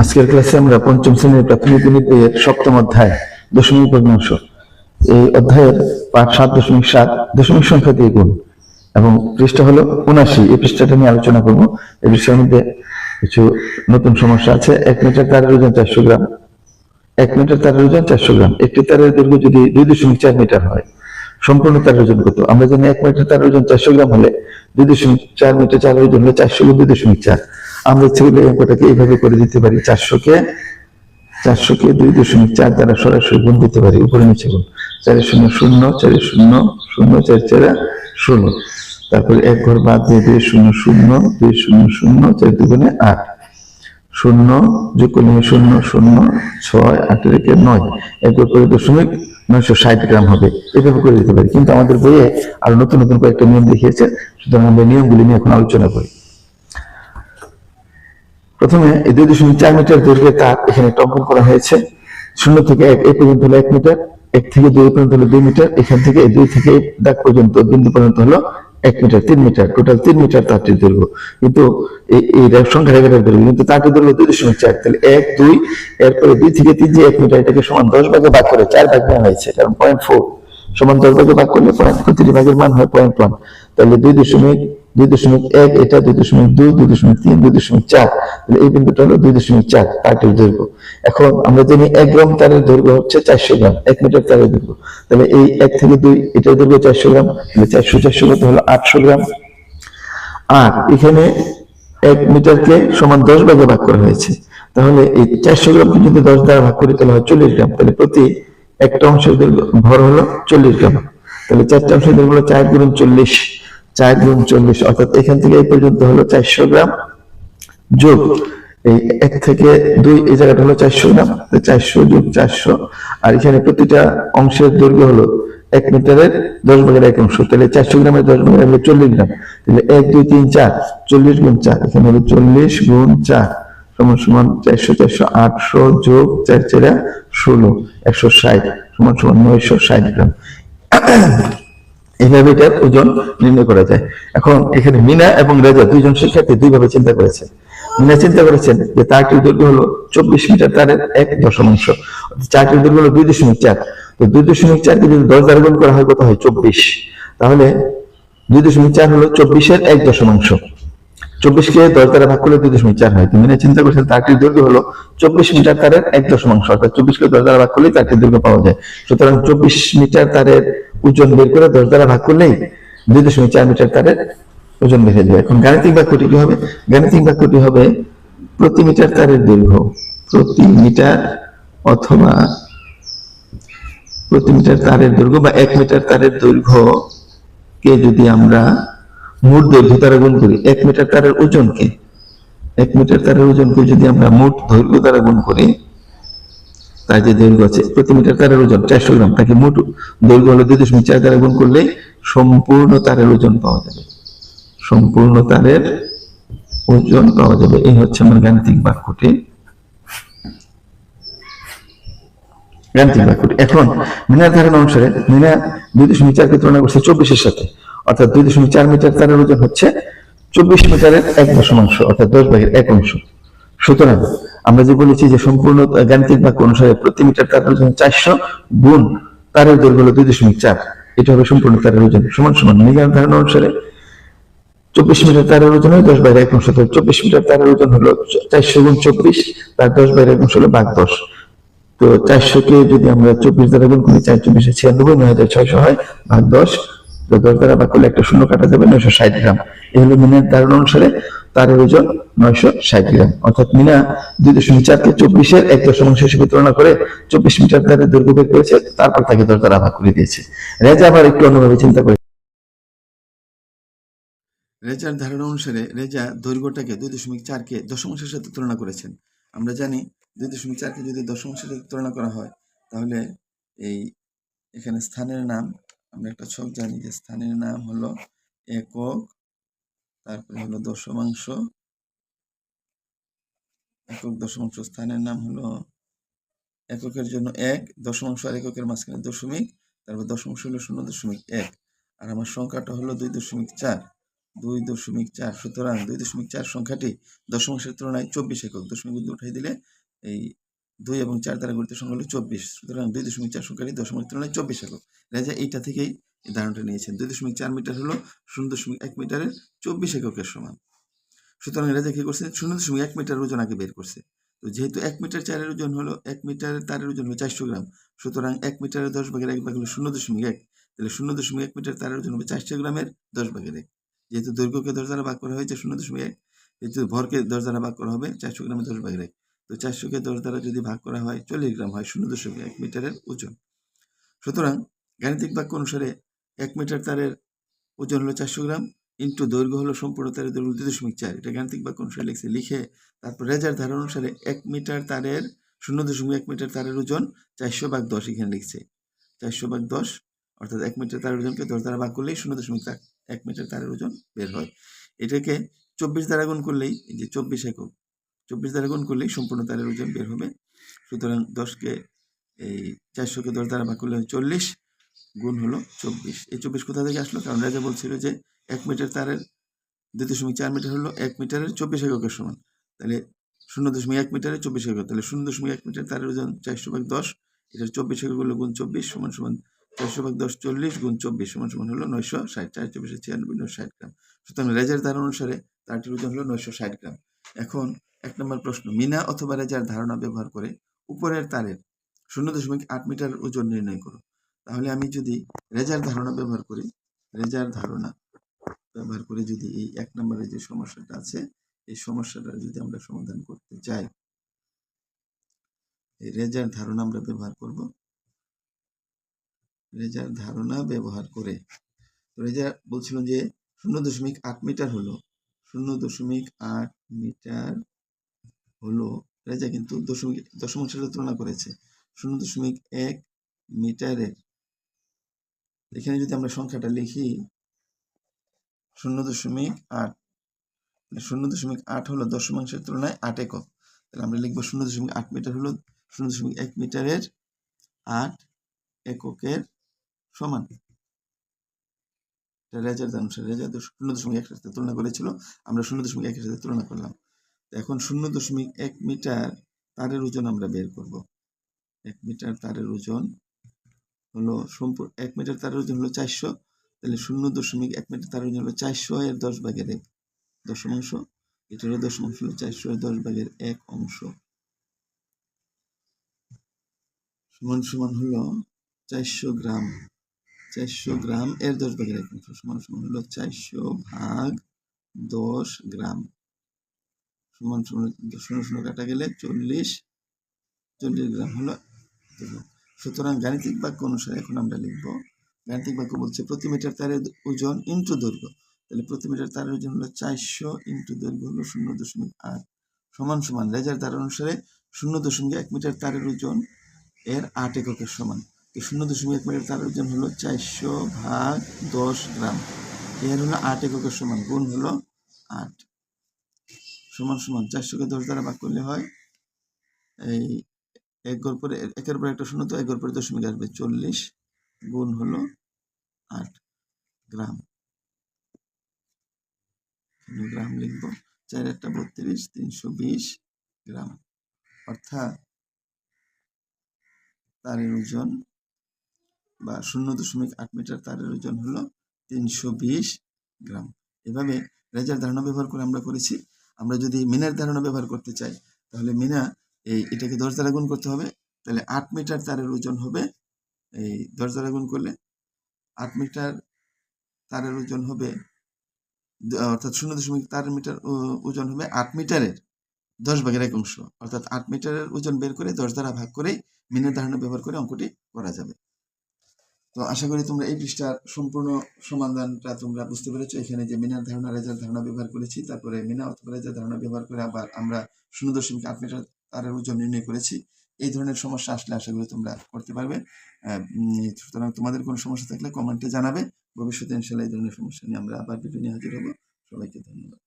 আজকের ক্লাসে আমরা পঞ্চম শ্রেণির প্রাথমিক গণিত বইয়ের সপ্তম অধ্যায়, দশমিক ভগ্নাংশ এই অধ্যায়ের পাঠ সাত দশমিক সাত, দশমিক সংখ্যা দিয়ে গুণ। এবং পৃষ্ঠা হলো উনাশি এই পৃষ্ঠাটা নিয়ে আলোচনা করব। এই পৃষ্ঠার মধ্যে কিছু নতুন সমস্যা আছে। এক মিটার তারের ওজন চারশো গ্রাম। এক মিটার তারের ওজন চারশো গ্রাম। একটি তারের দৈর্ঘ্য যদি দুই দশমিক চার মিটার হয়, সম্পূর্ণ তারের ওজন কত? আমরা জানি এক মিটার তারের ওজন চারশো গ্রাম হলে দুই দশমিক চার মিটার চারের ওজন হলে চারশো দুই দশমিক চার। আমরা ইচ্ছে করলে অঙ্কটাকে এইভাবে করে দিতে পারি, চারশোকে চারশোকে দুই দশমিক চার দ্বারা সরাসরি গুণ দিতে পারি, উপরে নিচে গুণ। চারি শূন্য শূন্য, চারি শূন্য শূন্য, চার চারা ষোলো। তারপরে এক ঘর বাদ দিয়ে দুই শূন্য শূন্য, দুই শূন্য শূন্য, চার দুগুণে আট। শূন্য যোগ করলে শূন্য শূন্য ছয় আট রেখে নয়। এরপর করে দশমিক নয়শো ষাট গ্রাম হবে। এভাবে করে দিতে পারি। কিন্তু আমাদের বইয়ে আরও নতুন নতুন কয়েকটা নিয়ম দেখিয়েছে। সুতরাং আমরা নিয়মগুলি নিয়ে এখন আলোচনা করি। প্রথমে দুই দশমিক চার মিটার দৈর্ঘ্যের তার এখানে একটা অঙ্কন করা হয়েছে। শূন্য থেকে এক এই পর্যন্ত হলো এক মিটার, এক থেকে দুই পর্যন্ত হলো দুই মিটার, এখান থেকে দুই থেকে দাগ পর্যন্ত, বিন্দু পর্যন্ত হলো এক মিটার, তিন মিটার, টোটাল তিন মিটার তারটির দৈর্ঘ্য। কিন্তু এই সংখ্যা রেখাটার দৈর্ঘ্য, কিন্তু তারটির দৈর্ঘ্য দুই দশমিক চার, তাহলে এক, দুই, এরপরে দুই থেকে তিন যে এক মিটার, এটাকে সমান দশ ভাগে ভাগ করে চার ভাগ নেওয়া হয়েছে কারণ পয়েন্ট ফোর সমান দশ ভাগে ভাগ করলে পয়েন্ট প্রতিটি ভাগের মান হয় পয়েন্ট ওয়ান তাহলে দুই দশমিক দুই দশমিক এক, এটা দুই দশমিক দুই দুই দশমিক তিন, দুই দশমিক চার। তাহলে এই বিন্দুটা হলো দুই দশমিক চার তারটির দৈর্ঘ্য। এখন আমরা জানি এক গ্রাম তারের দৈর্ঘ্য হচ্ছে চারশো গ্রাম, এক মিটার তারের দৈর্ঘ্য। তাহলে এই এক থেকে দুই, এটার দৈর্ঘ্য চারশো গ্রাম, তাহলে চারশো চারশো হলো? আটশো গ্রাম। আর এখানে এক মিটারকে সমান দশ ভাগে ভাগ করা হয়েছে। তাহলে এই চারশো গ্রামকে যদি দশ দ্বারা ভাগ করি, তাহলে হয় চল্লিশ গ্রাম। তাহলে প্রতি একটা অংশের দৈর্ঘ্য, ভর হলো চল্লিশ গ্রাম। তাহলে চারটা অংশের দৈর্ঘ্য হলো চার গুণ চল্লিশ। চার গুণ চল্লিশ, অর্থাৎ এখান থেকে এই পর্যন্ত হলো চারশো গ্রাম যোগ। এই এক থেকে দুই, এই জায়গাটা হলো চারশো গ্রাম চারশো যোগ চারশো, আর এখানে প্রতিটা অংশের দৈর্ঘ্য হলো এক মিটারের দশ ভাগের এক অংশ, তাহলে চারশো গ্রামের দশ ভাগের হলো চল্লিশ গ্রাম, তাহলে এক, দুই, তিন, চার, চল্লিশ গুণ চার, এখানে হলো চল্লিশ গুণ চার, সমান সমান চারশো চারশো, আটশো যোগ চার চারা ষোলো, একশো ষাট, সমান সমান নয়শো ষাট গ্রাম। এইভাবে এটার ওজন নির্ণয় করা যায়। এখন এখানে মিনা এবং রেজা দুইজন শিক্ষার্থী দুইভাবে চিন্তা করেছেন। মিনা চিন্তা করেছেন যে তারটির দৈর্ঘ্য হলো চব্বিশ মিটার, তারের এক দশমাংশ। চারটির দৈর্ঘ্য হলো দুই দশমিক চার। তো দুই দশমিক চারকে যদি দশ দ্বারা গুণ করা হয়, কত হয়? চব্বিশ। তাহলে দুই দশমিক চার হলো চব্বিশের এক দশমাংশ। চব্বিশকে দশ দ্বারা ভাগ করলে দুই দশমিক চার হয়। তুমি চিন্তা করছেন তারটির দৈর্ঘ্য হলো চব্বিশ মিটার, তারের এক দশমাংশ। অর্থাৎ চব্বিশকে দশ দ্বারা ভাগ করলে তারটির দৈর্ঘ্য পাওয়া যায়। সুতরাং চব্বিশ মিটার, তারের ওজন বের করে দশ দ্বারা ভাগ করলেই দুই দশমিক চার মিটার তারের ওজন বের হয়ে যাবে এখন গাণিতিক বাক্যটি কি হবে? গাণিতিক বাক্যটি হবে প্রতি মিটার তারের দৈর্ঘ্য প্রতি মিটার অথবা প্রতি মিটার তারের দৈর্ঘ্য বা এক মিটার তারের দৈর্ঘ্য কে যদি আমরা মোট দৈর্ঘ্য দ্বারা গুণ করি, এক মিটার তারের ওজনকে, এক মিটার তারের ওজনকে যদি আমরা মোট দৈর্ঘ্য দ্বারা গুণ করি তার যে দৈর্ঘ্য আছে, প্রতি মিটার তারের ওজন চারশো গ্রাম। তাকে মোট দৈর্ঘ্য হলো দুই দশমিক চার দ্বারা গুণ করলে সম্পূর্ণ তারের ওজন পাওয়া যাবে। সম্পূর্ণ তারের ওজন পাওয়া যাবে। এই হচ্ছে আমার গাণিতিক বাক্যটি। গাণিতিক বাক্যটি। এখন মিনার ধারণা অনুসারে দুই দশমিক চারকে তুলনা করছে চব্বিশের সাথে। অর্থাৎ দুই দশমিক চার মিটার তারের ওজন হচ্ছে চব্বিশ মিটারের এক দশমাংশ, অর্থাৎ দশ ভাগের এক অংশ। সুতরাং আমরা যে বলেছি যে সম্পূর্ণ গাণিতিক বাক্য অনুসারে প্রতি মিটার তারের ওজন চারশো গুণ তারের দৈর্ঘ্য হলো দুই দশমিক চার। এটা হবে সম্পূর্ণ তারের ওজন। সমান সমান। মিনার ধারণা অনুসারে চব্বিশ মিটার তারের ওজন হয় দশ বাইরে এক অংশ। চব্বিশ মিটার তারের ওজন হলো চারশো গুণ চব্বিশ, তার দশ বাইরে এক অংশ হলো ভাগ দশ। তো চারশো কে যদি আমরা চব্বিশ দ্বারা গুণ করি, চার চব্বিশে ছিয়ানব্বই, নয় হাজার ছয়শো হয় ভাগ দশ। তো দ্বারা ভাগ করলে একটা শূন্য কাটা যাবে, নয়শো ষাট গ্রাম। হলো মিনার অনুসারে তারের ওজন নয়শো ষাট গ্রাম। অর্থাৎ মিনা দুই দশমিক চারকে চব্বিশের এক দশমাংশ হিসেবে তুলনা করে চব্বিশ মিটার বের করেছে, তারপর তাকে দ্বারা করে দিয়েছে। রেজা আবার একটু অন্যভাবে চিন্তা করে রেজার ধারণা অনুসারে রেজা দৈর্ঘ্যটাকে দুই দশমিক চারকে দশমাংশের সাথে তুলনা করেছেন। আমরা জানি দুই দশমিক চারকে যদি দশমাংশের সাথে তুলনা করা হয়, তাহলে এই এখানে স্থানের নাম আমরা একটা ছক জানি যে স্থানের নাম হলো একক, তারপরে হলো দশমাংশ। একক দশমাংশ স্থানের নাম হলো এককের জন্য এক, দশমাংশ আর এককের মাঝখানে দশমিক, তারপর দশমাংশ হলো শূন্য দশমিক এক। আর আমার সংখ্যাটা হলো দুই দশমিক চার। দুই দশমিক চার, সুতরাং দুই দশমিক চার সংখ্যাটি দশমাংশের তুলনায় চব্বিশ একক। দশমিক উঠাই দিলে এই দুই এবং চার দ্বারা গঠিত সংখ্যা হলো চব্বিশ। সুতরাং দুই দশমিক চার সংখ্যাটি দশমিক তুলনায় চব্বিশ একক রাজা এইটা থেকেই এই ধারণাটা নিয়েছেন। দুই দশমিক চার মিটার হলো শূন্য দশমিক এক মিটারের চব্বিশ এককের সমান। সুতরাং রাজা কী করছে? শূন্য দশমিক এক মিটার ওজন আগে বের করছে। তো যেহেতু এক মিটার চারের ওজন হলো, এক মিটার তারের ওজন হলো চারশো গ্রাম, সুতরাং এক মিটারের দশ ভাগের এক ভাগ হলো শূন্য দশমিক এক। তাহলে শূন্য দশমিক এক মিটার তারের ওজন হবে চারশো গ্রামের দশ ভাগের এক। যেহেতু দৈর্ঘ্যকে দশ দ্বারা ভাগ করা হয়েছে শূন্য দশমিক এক, যেহেতু ভরকে দশ দ্বারা ভাগ করা হবে চারশো গ্রামের দশ ভাগের এক। তো চারশোকে দশ দ্বারা যদি ভাগ করা হয়, চল্লিশ গ্রাম হয়, শূন্য দশমিক এক মিটারের ওজন। সুতরাং গাণিতিক বাক্য অনুসারে এক মিটার তারের ওজন হলো চারশো গ্রাম ইন্টু দৈর্ঘ্য হলো সম্পূর্ণ তারের দৈর্ঘ্য দুই দশমিক চার। এটা গাণিতিক বাক্য অনুসারে লিখছে, লিখে তারপর রেজার ধারণ অনুসারে এক মিটার তারের, শূন্য দশমিক এক মিটার তারের ওজন চারশো ভাগ দশ এখানে লিখছে। চারশো ভাগ দশ, অর্থাৎ এক মিটার তারের ওজনকে দশ দ্বারা ভাগ করলেই শূন্য দশমিক এক মিটার তারের ওজন বের হয়। এটাকে চব্বিশ দ্বারা গুণ করলেই যে চব্বিশ একক চব্বিশ দ্বারা গুণ করলেই সম্পূর্ণ তারের ওজন বের হবে। সুতরাং দশকে এই চারশোকে দশ দ্বারা ভাগ করলে চল্লিশ, গুণ হলো চব্বিশ। এই চব্বিশ কোথা থেকে আসলো? কারণ রাজা বলছিল যে এক মিটার তারের দুই দশমিক চার মিটার হলো এক মিটারের চব্বিশ এককের সমান। তাহলে শূন্য দশমিক এক মিটারে চব্বিশ একক তাহলে শূন্য দশমিক এক মিটার তারের ওজন চারশো ভাগ দশ, এটার চব্বিশ একক হলো গুণ চব্বিশ সমান সমান চারশো ভাগ দশ চল্লিশ, গুণ চব্বিশ সমান সমান হলো নয়শো ষাট। চার চব্বিশে ছিয়ানব্বই নয় ষাট গ্রাম। সুতরাং রেজার ধারণা অনুসারে তারটির ওজন হলো নয়শো ষাট গ্রাম। এখন এক নম্বর প্রশ্ন, মিনা অথবা রেজার ধারণা ব্যবহার করে উপরের তারের শূন্য দশমিক আট মিটার ওজন নির্ণয় করো। তাহলে আমি যদি রেজার ধারণা ব্যবহার করি, রেজার ধারণা ব্যবহার করে যদি এই এক নম্বরের যে সমস্যাটা আছে, এই সমস্যাটা যদি আমরা সমাধান করতে চাই, এই রেজার ধারণা আমরা ব্যবহার করব। রেজার ধারণা ব্যবহার করে, তো রেজার বলছিল যে শূন্য দশমিক আট মিটার হলো, শূন্য দশমিক আট মিটার হলো রেজা কিন্তু দশমিক দশমিক সাথে তুলনা করেছে। শূন্য দশমিক এক মিটারের। এখানে যদি আমরা সংখ্যাটা লিখি, শূন্য দশমিক আট শূন্য দশমিক আট হলো দশমাংশের তুলনায় আট একক। তাহলে আমরা লিখব শূন্য দশমিক আট মিটার হলো শূন্য দশমিক এক মিটারের আট এককের সমান। রেজার অনুসারে রেজার শূন্য দশমিক একের সাথে তুলনা করেছিল। আমরা শূন্য দশমিক একের সাথে তুলনা করলাম। এখন শূন্য দশমিক এক মিটার তারের ওজন আমরা বের করব। এক মিটার তারের ওজন হলো সম্পূর্ণ, এক মিটার তারের ওজন হলো চারশো, তাহলে শূন্য দশমিক এক মিটার তারের ওজন হলো চারশো এর দশ ভাগের এক দশমাংশ এটা হলো দশমাংশ হলো চারশো এর দশ ভাগের এক অংশ। সমান সমান হলো চারশো গ্রাম চারশো গ্রাম এর দশ ভাগের এক অংশ, সমান সমান হলো চারশো ভাগ দশ গ্রাম। সমান শূন্য শূন্য শূন্য কাটা গেলে চল্লিশ চল্লিশ গ্রাম হলো সুতরাং গাণিতিক বাক্য অনুসারে এখন আমরা লিখব, গাণিতিক বাক্য বলছে প্রতি মিটার তারের ওজন ইন্টু দৈর্ঘ্য। তাহলে প্রতি মিটার তারের ওজন হলো চারশো ইন্টু দৈর্ঘ্য হলো শূন্য দশমিক আট। সমান সমান রেজার তার অনুসারে শূন্য দশমিক এক মিটার তারের ওজন এর আট এককের সমান। তো শূন্য দশমিক এক মিটার তারের ওজন হলো চারশো ভাগ দশ গ্রাম। এর হলো আট এককের সমান, গুণ হলো আট। সমান সমান চারশোকে দশ দ্বারা ভাগ করলে হয়, এই এক পরে একের পরে একটা শূন্য তো এক পরে দশমিক আসবে চল্লিশ গুণ হলো আট গ্রাম। গ্রাম লিখব, চার একটা বত্রিশ, তিনশো বিশ গ্রাম। অর্থাৎ তারের ওজন বা শূন্য দশমিক আট মিটার তারের ওজন হলো তিনশো বিশ গ্রাম। এভাবে রেজার ধারণা ব্যবহার করে আমরা করেছি। আমরা যদি মিনার ধারণা ব্যবহার করতে চাই, তাহলে মিনা, এই এটাকে দশ দ্বারা গুণ করতে হবে, তাহলে আট মিটার তারের ওজন হবে, এই দশ দ্বারা গুণ করলে আট মিটার তারের ওজন হবে অর্থাৎ শূন্য দশমিক তার মিটার ওজন হবে আট মিটারের দশ ভাগের এক অংশ। অর্থাৎ আট মিটারের ওজন বের করে দশ দ্বারা ভাগ করে মিনের ধারণা ব্যবহার করে অঙ্কটি করা যাবে। তো আশা করি তোমরা এই পৃষ্ঠার সম্পূর্ণ সমাধানটা তোমরা বুঝতে পেরেছ। এখানে যে মিনার ধারণা রেজার ধারণা ব্যবহার করেছি, তারপরে মিনা অথবা রেজার ধারণা ব্যবহার করে আবার আমরা শূন্য দশমিক আট মিটার তারের ওজন নির্ণয় করেছি। এই ধরনের সমস্যা আসলে আশা করি তোমরা করতে পারবে। সুতরাং তোমাদের কোনো সমস্যা থাকলে কমেন্টে জানাবে। ভবিষ্যতে ইনশাল্লাহ এই ধরনের সমস্যা নিয়ে আমরা আবার ভিডিও নিয়ে হাজির হব। সবাইকে ধন্যবাদ।